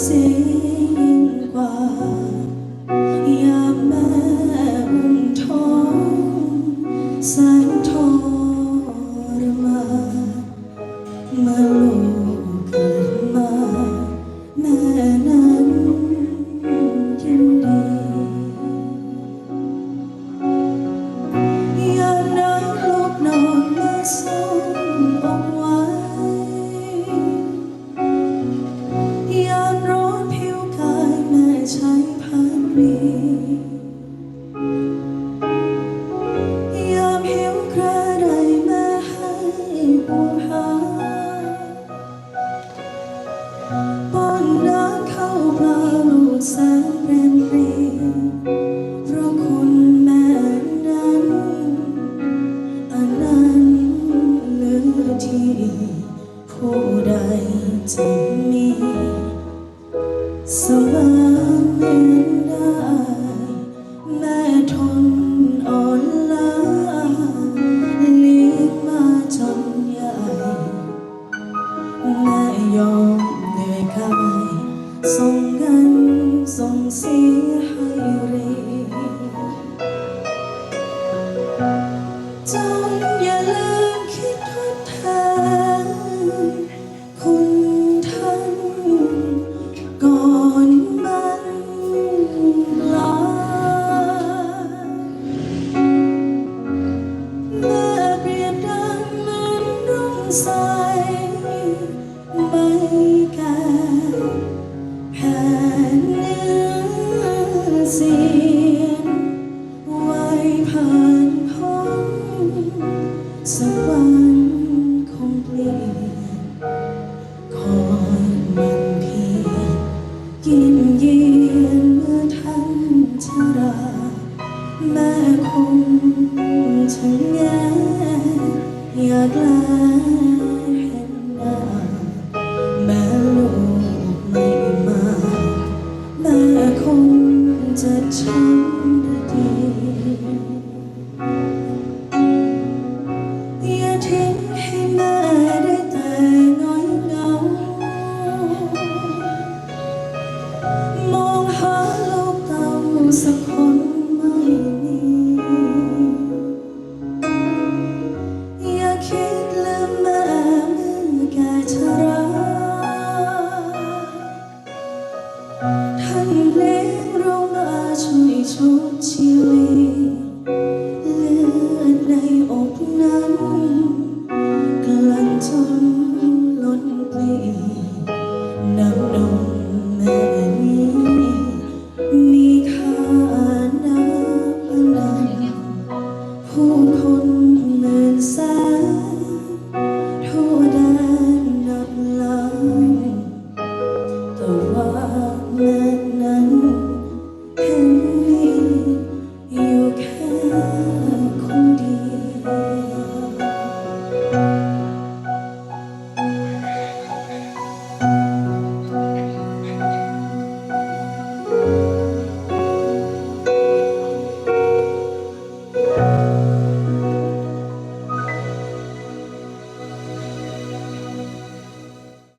เสียงกว่ายาแม่อุ้มทองสงทอ ป้อนน้ำเข้าปลาลูกแสนเรียนรีเพราะคุณแม่นั้นอันนั้นเหลือที่ผู้ใดจะมีสมานเดินได้ ส่งเงินส่งเสียให้เรียนจงอย่าลืมคิดทดแทนคุณท่านก่อนมันลาเมื่อเปรียบดังเหมือนรุ่งสไแม่คงจะแงอยากแลเห็นหน้าแม่ลูกไม่มาแม่คงจะช้ำดีอย่าทิ้งให้แม่ได้แต่น้อยเหงามองหาลูกเต่าสักคน